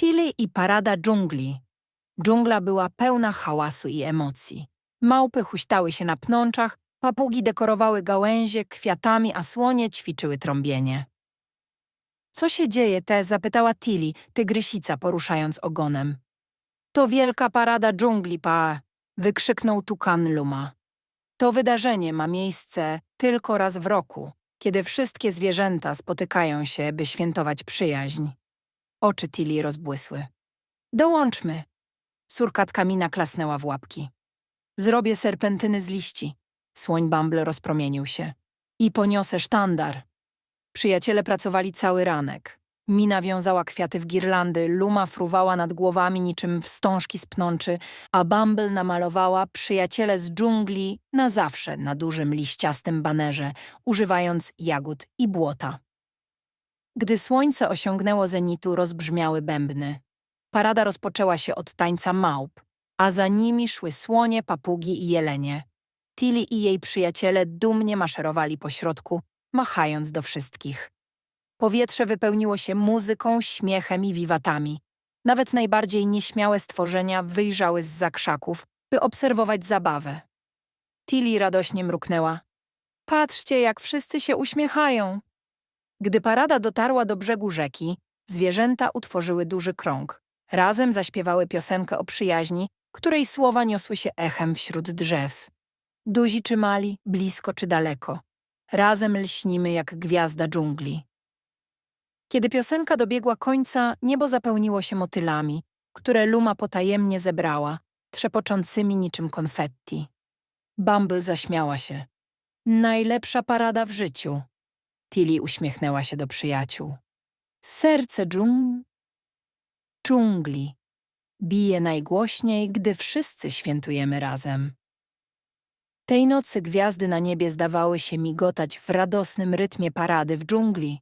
Tilly i parada dżungli. Dżungla była pełna hałasu i emocji. Małpy huśtały się na pnączach, papugi dekorowały gałęzie kwiatami, a słonie ćwiczyły trąbienie. Co się dzieje, te? zapytała Tilly, tygrysica poruszając ogonem. To wielka parada dżungli, pa! wykrzyknął tukan Luma. To wydarzenie ma miejsce tylko raz w roku, kiedy wszystkie zwierzęta spotykają się, by świętować przyjaźń. Oczy Tilly rozbłysły. Dołączmy. Surkatka Mina klasnęła w łapki. Zrobię serpentyny z liści. Słoń Bumble rozpromienił się. I poniosę sztandar. Przyjaciele pracowali cały ranek. Mina wiązała kwiaty w girlandy, Luma fruwała nad głowami niczym wstążki z pnączy, a Bumble namalowała przyjaciele z dżungli na zawsze na dużym liściastym banerze, używając jagód i błota. Gdy słońce osiągnęło zenitu, rozbrzmiały bębny. Parada rozpoczęła się od tańca małp, a za nimi szły słonie, papugi i jelenie. Tilly i jej przyjaciele dumnie maszerowali po środku, machając do wszystkich. Powietrze wypełniło się muzyką, śmiechem i wiwatami. Nawet najbardziej nieśmiałe stworzenia wyjrzały z zakrzaków, by obserwować zabawę. Tilly radośnie mruknęła. Patrzcie, jak wszyscy się uśmiechają. Gdy parada dotarła do brzegu rzeki, zwierzęta utworzyły duży krąg. Razem zaśpiewały piosenkę o przyjaźni, której słowa niosły się echem wśród drzew. Duzi czy mali, blisko czy daleko. Razem lśnimy jak gwiazda dżungli. Kiedy piosenka dobiegła końca, niebo zapełniło się motylami, które Luma potajemnie zebrała, trzepoczącymi niczym konfetti. Bumble zaśmiała się. Najlepsza parada w życiu. Tilly uśmiechnęła się do przyjaciół. Serce dżung... dżungli bije najgłośniej, gdy wszyscy świętujemy razem. Tej nocy gwiazdy na niebie zdawały się migotać w radosnym rytmie parady w dżungli.